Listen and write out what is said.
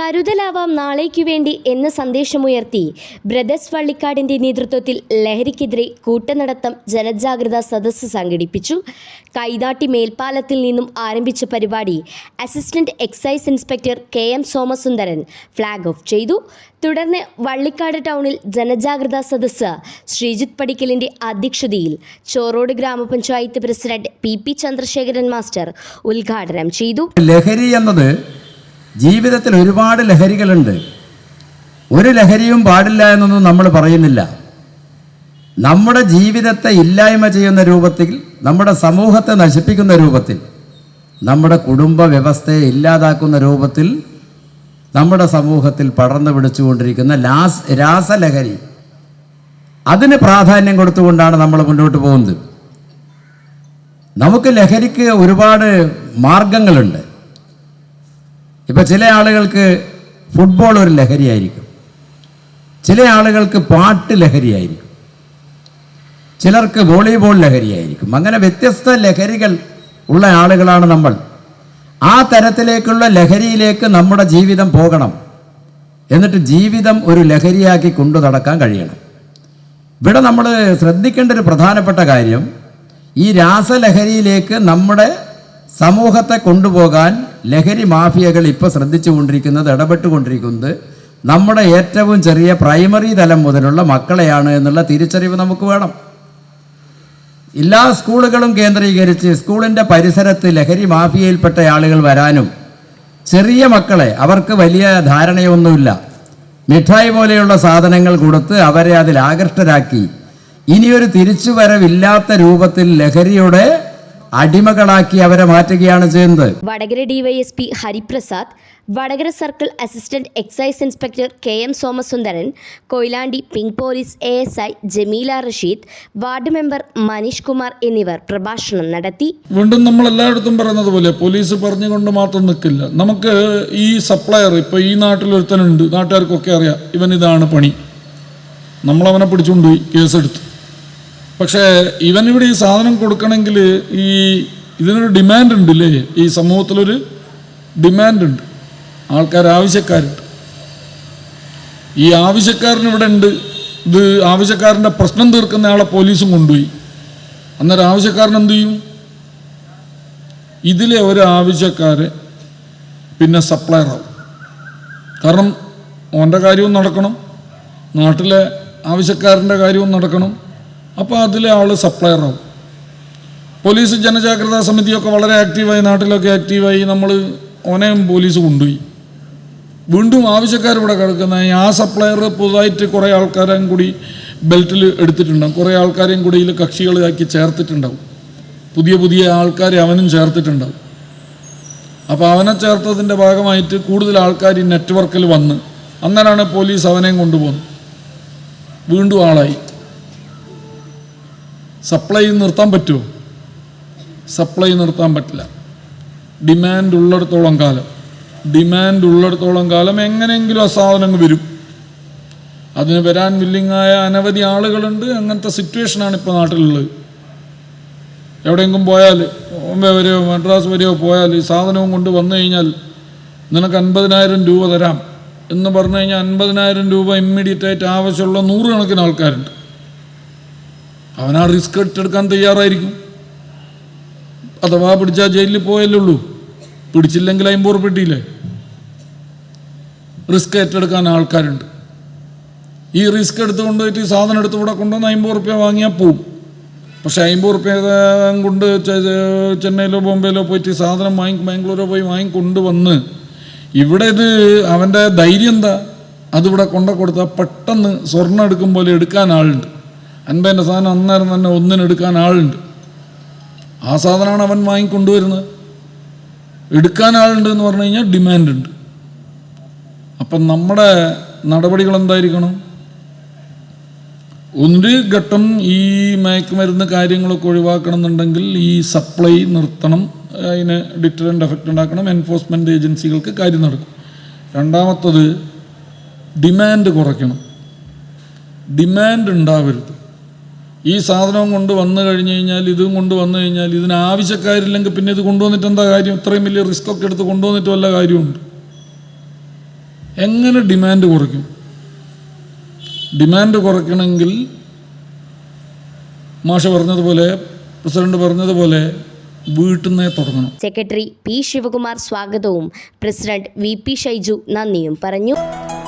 കരുതലാവാം നാളേക്കു വേണ്ടി എന്ന സന്ദേശമുയർത്തി. ബ്രദർസ് വള്ളിക്കാടിന്റെ നേതൃത്വത്തിൽ ലഹരിക്കെതിരെ കൂട്ടനടത്തം ജനജാഗ്രതാ സദസ്സ് സംഘടിപ്പിച്ചു. കൈതാട്ടി മേൽപ്പാലത്തിൽ നിന്നും ആരംഭിച്ച പരിപാടി assistant excise inspector K M Somasundaran flag off ചെയ്തു. തുടർന്ന് വള്ളിക്കാട് ടൗണിൽ ജനജാഗ്രതാ സദസ്സ് ശ്രീജിത്ത് പടിക്കലിന്റെ അധ്യക്ഷതയിൽ ചോറോട് ഗ്രാമപഞ്ചായത്ത് president P P Chandrasekharan master ഉദ്ഘാടനം ചെയ്തു. ലഹരി എന്നത് ജീവിതത്തിൽ ഒരുപാട് ലഹരികളുണ്ട്. ഒരു ലഹരിയും പാടില്ല എന്നൊന്നും നമ്മൾ പറയുന്നില്ല. നമ്മുടെ ജീവിതത്തെ ഇല്ലായ്മ ചെയ്യുന്ന രൂപത്തിൽ നമ്മുടെ സമൂഹത്തെ നശിപ്പിക്കുന്ന രൂപത്തിൽ നമ്മുടെ കുടുംബ വ്യവസ്ഥയെ ഇല്ലാതാക്കുന്ന രൂപത്തിൽ നമ്മുടെ സമൂഹത്തിൽ പടർന്നു പിടിച്ചുകൊണ്ടിരിക്കുന്ന ലാസ് രാസലഹരി. അതിന് പ്രാധാന്യം കൊടുത്തുകൊണ്ടാണ് നമ്മൾ മുന്നോട്ട് പോകുന്നത്. നമുക്ക് ലഹരിക്ക് ഒരുപാട് മാർഗങ്ങളുണ്ട്. ഇപ്പം ചില ആളുകൾക്ക് ഫുട്ബോൾ ഒരു ലഹരിയായിരിക്കും. ചില ആളുകൾക്ക് പാട്ട് ലഹരിയായിരിക്കും. ചിലർക്ക് വോളിബോൾ ലഹരിയായിരിക്കും. അങ്ങനെ വ്യത്യസ്ത ലഹരികൾ ഉള്ള ആളുകളാണ് നമ്മൾ. ആ തരത്തിലേക്കുള്ള ലഹരിയിലേക്ക് നമ്മുടെ ജീവിതം പോകണം. എന്നിട്ട് ജീവിതം ഒരു ലഹരിയാക്കി കൊണ്ടു നടക്കാൻ കഴിയണം. ഇവിടെ നമ്മൾ ശ്രദ്ധിക്കേണ്ട ഒരു പ്രധാനപ്പെട്ട കാര്യം ഈ രാസലഹരിയിലേക്ക് നമ്മുടെ സമൂഹത്തെ കൊണ്ടുപോകാൻ ലഹരി മാഫിയകൾ ഇപ്പോൾ ശ്രദ്ധിച്ചുകൊണ്ടിരിക്കുന്നത് ഇടപെട്ടുകൊണ്ടിരിക്കുന്നത് നമ്മുടെ ഏറ്റവും ചെറിയ പ്രൈമറി തലം മുതലുള്ള മക്കളെയാണ് എന്നുള്ള തിരിച്ചറിവ് നമുക്ക് വേണം. എല്ലാ സ്കൂളുകളും കേന്ദ്രീകരിച്ച് സ്കൂളിന്റെ പരിസരത്ത് ലഹരി മാഫിയയിൽപ്പെട്ട ആളുകൾ വരാനും ചെറിയ മക്കളെ അവർക്ക് വലിയ ധാരണയൊന്നുമില്ല. മിഠായി പോലെയുള്ള സാധനങ്ങൾ കൊടുത്ത് അവരെ അതിൽ ആകൃഷ്ടരാക്കി. ഇനിയൊരു തിരിച്ചുവരവില്ലാത്ത രൂപത്തിൽ ലഹരിയുടെ അടിമകളാക്കി അവരെ മാറ്റുകയാണ് ചെയ്യുന്നത്. Vadakara DYSP Hariprasad Vadakara circle assistant excise inspector K M Somasundaran Koyilandy pink police A S I Jameela Rasheed ward member Maneesh Kumar എന്നിവർ പ്രഭാഷണം നടത്തി. വീണ്ടും നമ്മൾ എല്ലായിടത്തും പറയുന്നത് പോലെ പോലീസ് പറഞ്ഞുകൊണ്ട് മാത്രം നിൽക്കില്ല. നമുക്ക് ഈ സപ്ലയർ ഇപ്പോൾ ഈ നാട്ടിൽ നാട്ടിലൊരുത്തനുണ്ട്. നാട്ടുകാർക്കൊക്കെ അറിയാം ഇവൻ ഇതാണ് പണി. നമ്മളവനെ പിടിച്ചുകൊണ്ടുപോയി കേസെടുത്തു. പക്ഷേ ഇവനിവിടെ ഈ സാധനം കൊടുക്കണമെങ്കിൽ ഈ ഇതിനൊരു ഡിമാൻഡ് ഉണ്ട് ഇല്ലേ ഈ സമൂഹത്തിലൊരു ഡിമാൻഡ് ഉണ്ട്. ആൾക്കാർ ആവശ്യക്കാരുണ്ട്. ഈ ആവശ്യക്കാരൻ ഇവിടെ ഉണ്ട്. ഇത് ആവശ്യക്കാരന്റെ പ്രശ്നം തീർക്കുന്ന ആളെ പോലീസും കൊണ്ടുപോയി. അന്നേരം ആവശ്യക്കാരൻ എന്ത് ചെയ്യും? ഇതിലെ ഒരു ആവശ്യക്കാരെ പിന്നെ സപ്ലയർ ആവും. കാരണം ഓന്റെ കാര്യവും നടക്കണം. നാട്ടിലെ ആവശ്യക്കാരന്റെ കാര്യവും നടക്കണം. അപ്പോൾ അതിലെ ആൾ സപ്ലയർ ആവും. പോലീസ് ജനജാഗ്രതാ സമിതിയൊക്കെ വളരെ ആക്റ്റീവായി നാട്ടിലൊക്കെ ആക്റ്റീവായി നമ്മൾ ഓനെയും പോലീസ് കൊണ്ടുപോയി. വീണ്ടും ആവശ്യക്കാർ ഇവിടെ കിടക്കുന്ന. ആ സപ്ലയർ പുതുതായിട്ട് കുറേ ആൾക്കാരെയും കൂടി ബെൽറ്റിൽ എടുത്തിട്ടുണ്ടാകും കുറേ ആൾക്കാരെയും കൂടി ഇതിൽ കക്ഷികളാക്കി ചേർത്തിട്ടുണ്ടാവും. പുതിയ പുതിയ ആൾക്കാരെ അവനും ചേർത്തിട്ടുണ്ടാവും. അപ്പോൾ അവനെ ചേർത്തതിന്റെ ഭാഗമായിട്ട് കൂടുതൽ ആൾക്കാർ ഈ നെറ്റ്വർക്കിൽ വന്ന് അന്നേരമാണ് പോലീസ് അവനെയും കൊണ്ടുപോകുന്നത്. വീണ്ടും ആളായി. സപ്ലൈ നിർത്താൻ പറ്റുമോ സപ്ലൈ നിർത്താൻ പറ്റില്ല. ഡിമാൻഡ് ഉള്ളിടത്തോളം കാലം. ഡിമാൻഡ് ഉള്ളിടത്തോളം കാലം എങ്ങനെയെങ്കിലും ആ സാധനങ്ങൾ വരും. അതിന് വരാൻ വില്ലിങ്ങായ അനവധി ആളുകളുണ്ട്. അങ്ങനത്തെ സിറ്റുവേഷനാണ് ഇപ്പോൾ നാട്ടിലുള്ളത്. എവിടെയെങ്കിലും പോയാൽ ബോംബെ വരെയോ മദ്രാസ് വരെയോ പോയാൽ ഈ സാധനവും കൊണ്ട് വന്നു കഴിഞ്ഞാൽ നിനക്ക് അൻപതിനായിരം രൂപ തരാം എന്ന് പറഞ്ഞു കഴിഞ്ഞാൽ അൻപതിനായിരം രൂപ ഇമ്മീഡിയറ്റ് ആയിട്ട് ആവശ്യമുള്ള നൂറുകണക്കിന് ആൾക്കാരുണ്ട്. അവൻ ആ റിസ്ക് ഏറ്റെടുക്കാൻ തയ്യാറായിരിക്കും. അഥവാ പിടിച്ചാൽ ജയിലിൽ പോയല്ലേ ഉള്ളൂ. പിടിച്ചില്ലെങ്കിൽ അമ്പത് ഉറപ്പിട്ടില്ലേ റിസ്ക് ഏറ്റെടുക്കാൻ ആൾക്കാരുണ്ട്. ഈ റിസ്ക് എടുത്ത് കൊണ്ടുപോയിട്ട് ഈ സാധനം എടുത്ത് ഇവിടെ കൊണ്ടുവന്ന് അമ്പത് റുപ്യ വാങ്ങിയാൽ പോവും. പക്ഷേ അമ്പത് റുപ്യ കൊണ്ട് ചെന്നൈയിലോ ബോംബെയിലോ പോയിട്ട് സാധനം വാങ്ങി ബാംഗ്ലൂരോ പോയി വാങ്ങിക്കൊണ്ടുവന്ന് ഇവിടെ ഇത് അവന്റെ ധൈര്യം എന്താ? അതിവിടെ കൊണ്ട കൊടുത്താൽ പെട്ടെന്ന് സ്വർണം എടുക്കും പോലെ എടുക്കാൻ ആളുണ്ട്. അൻപതിന്റെ സാധനം അന്നേരം തന്നെ ഒന്നിനെടുക്കാൻ ആളുണ്ട്. ആ സാധനമാണ് അവൻ വാങ്ങിക്കൊണ്ടുവരുന്നത്. എടുക്കാൻ ആളുണ്ട് എന്ന് പറഞ്ഞു കഴിഞ്ഞാൽ ഡിമാൻഡ് ഉണ്ട് അപ്പം നമ്മുടെ നടപടികൾ എന്തായിരിക്കണം? ഒരു ഘട്ടം ഈ മയക്കുമരുന്ന് കാര്യങ്ങളൊക്കെ ഒഴിവാക്കണം എന്നുണ്ടെങ്കിൽ ഈ സപ്ലൈ നിർത്തണം അതിന് ഡിറ്ററന്റ് എഫക്റ്റ് ഉണ്ടാക്കണം എൻഫോഴ്സ്മെന്റ് ഏജൻസികൾക്ക് കാര്യം നടക്കും. രണ്ടാമത്തത് ഡിമാൻഡ് കുറയ്ക്കണം. ഡിമാൻഡ് ഉണ്ടാവരുത്. ഈ സാധനവും കൊണ്ട് വന്നു കഴിഞ്ഞു കഴിഞ്ഞാൽ ഇതും കൊണ്ട് വന്നു കഴിഞ്ഞാൽ ഇതിന് ആവശ്യക്കാരില്ലെങ്കിൽ പിന്നെ ഇത് കൊണ്ടുവന്നിട്ട് എന്താ കാര്യം? ഇത്രയും വലിയ റിസ്ക് ഒക്കെ എടുത്ത് കൊണ്ടുവന്നിട്ട് വല്ല കാര്യമുണ്ട്? എങ്ങനെ ഡിമാൻഡ് കുറയ്ക്കും? ഡിമാൻഡ് കുറയ്ക്കണമെങ്കിൽ മാഷ പറഞ്ഞതുപോലെ പ്രസിഡന്റ് പറഞ്ഞതുപോലെ തുടങ്ങണം. സെക്രട്ടറി പി ശിവകുമാർ സ്വാഗതവും. പ്രസിഡന്റ് വി പി ഷൈജു നന്ദിയും പറഞ്ഞു.